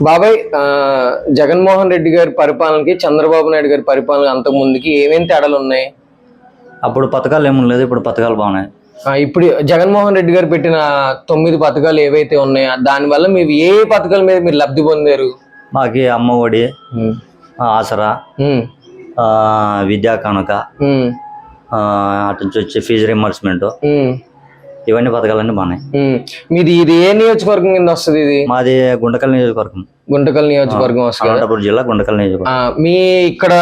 బాబాయ్ జగన్మోహన్ రెడ్డి గారి పరిపాలనకి చంద్రబాబు నాయుడు గారి పరిపాలన అంతకు ముందుకి ఏమేమి తేడాలు ఉన్నాయి? అప్పుడు పథకాలు ఏమి లేదు ఇప్పుడు పథకాలు బాగున్నాయి. ఇప్పుడు జగన్మోహన్ రెడ్డి గారు పెట్టిన తొమ్మిది పథకాలు ఏవైతే ఉన్నాయో దానివల్ల మీరు ఏ పథకాల మీద మీరు లబ్ధి పొందారు? మాకి అమ్మ ఒడి ఉమ్, ఆ, ఆసరా విద్యా కానుక అటు నుంచి వచ్చే ఫీజు రింబర్స్మెంట్ ఉమ్, ఇవన్నీ పథకాలన్నీ బాగున్నాయి. మీది ఇది ఏ నియోజకవర్గం కింద వస్తుంది ఇది? మాది గుంటకల్ నియోజకవర్గం. గుంటకల్ నియోజకవర్గం వస్తుంది? జిల్లా గుంటకల్ నియోజకవర్గం. మీ ఇక్కడ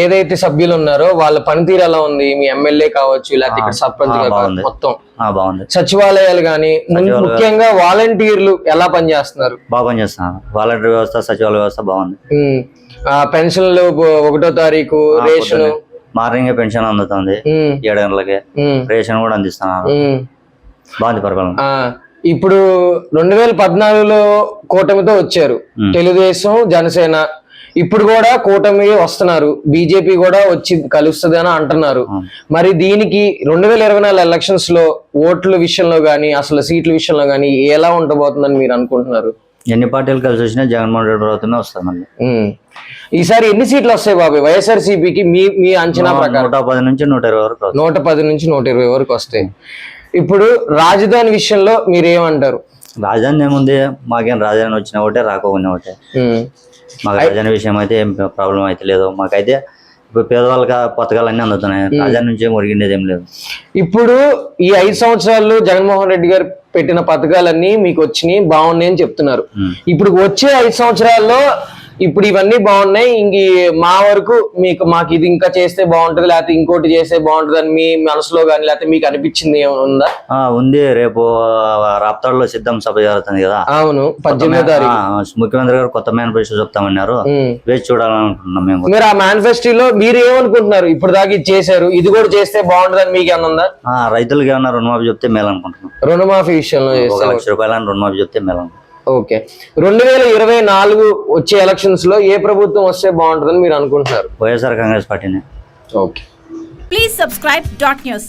ఏదైతే సభ్యులు ఉన్నారో వాళ్ళ పనితీరు ఎలా ఉంది? మీ ఎమ్మెల్యే కావచ్చు లేకపోతే ఇక్కడ సర్పంచ్. మొత్తం. బాగుంది. సచివాలయాలు కానీ ముఖ్యంగా వాలంటీర్లు ఎలా పనిచేస్తున్నారు? బాగా పనిచేస్తున్నాను వాలంటీర్ వ్యవస్థ సచివాలయ వ్యవస్థ బాగుంది. పెన్షన్లు ఒకటో తారీఖు రేషన్. మార్నింగ్ పెన్షన్ అందుతుంది. ఏడు గంటలకి. రేషన్ కూడా అందిస్తున్నాను బాగుంది ఇప్పుడు రెండు వేల పద్నాలుగులో కూటమితో వచ్చారు. తెలుగుదేశం జనసేన. ఇప్పుడు కూడా కూటమి వస్తున్నారు. బీజేపీ కూడా వచ్చి కలుస్తుంది అని అంటున్నారు. మరి దీనికి రెండు వేల ఇరవై నాలుగు ఎలక్షన్స్లో ఓట్ల విషయంలో గానీ అసలు సీట్ల విషయంలో గానీ ఎలా ఉండబోతుందని మీరు అనుకుంటున్నారు? ఎన్ని పార్టీలు కలిసి వచ్చినా జగన్మోహన్ రెడ్డి ప్రభుత్వమే వస్తుంది మళ్ళీ. ఉమ్. ఈసారి ఎన్ని సీట్లు వస్తాయి బాబాయ్ వైఎస్ఆర్సీపీకి మీ మీ అంచనా ప్రకారం. నూట పది నుంచి నూట ఇరవై వరకు. నూట పది నుంచి నూట ఇరవై వరకు వస్తాయి. ఇప్పుడు రాజధాని విషయంలో మీరు ఏమంటారు రాజధాని ఏముంది? మాకేం రాజధాని వచ్చిన ఒకటే రాకపోయినా ఒకటే. మాకు రాజధాని విషయం అయితే ఏం ప్రాబ్లం అయితే లేదు. మాకైతే ఇప్పుడు పేదవాళ్ళకి పథకాలు అన్నీ అందుతున్నాయి. రాజధాని నుంచి ఒరిగిండేది ఏం లేదు. ఇప్పుడు ఈ ఐదు సంవత్సరాల్లో జగన్మోహన్ రెడ్డి గారు పెట్టిన పథకాలన్నీ మీకు వచ్చినాయి బాగున్నాయి అని చెప్తున్నారు. ఇప్పుడు వచ్చే ఐదు సంవత్సరాల్లో ఇప్పుడు ఇవన్నీ బాగున్నాయి. ఇంక మా వరకు మీకు మాకు ఇది ఇంకా చేస్తే బాగుంటది లేకపోతే ఇంకోటి చేస్తే బాగుంటది అని మీ మనసులో కానీ లేకపోతే మీకు అనిపించింది ఏమైనా ఉందా? ఉంది. రేపు రాప్తాడులో సిద్ధం సభ జరుగుతుంది కదా. అవును. పద్దెనిమిదో తారీఖు. ముఖ్యమంత్రి గారు కొత్త మేనిఫెస్టో చెప్తామన్నారు. వేచి చూడాలనుకుంటున్నాం మేము. మీరు ఆ మేనిఫెస్టోలో మీరు ఏమనుకుంటున్నారు? ఇప్పుడు దాకా ఇది చేశారు. ఇది కూడా చేస్తే బాగుంటదని మీకు ఏమన్నా రైతులకి ఏమన్నా రుణమాఫీ చెప్తే మేలు అనుకుంటున్నాం రుణమాఫీ విషయంలో లక్ష రూపాయలని రుణమాఫీ చెప్తే మేలు అనుకుంటున్నాం ఓకే. రెండు వేల ఇరవై నాలుగు వచ్చే ఎలక్షన్స్లో ఏ ప్రభుత్వం వస్తే బాగుంటుందని మీరు అనుకుంటున్నారు? YSR Congress party. Okay. Please subscribe dot news.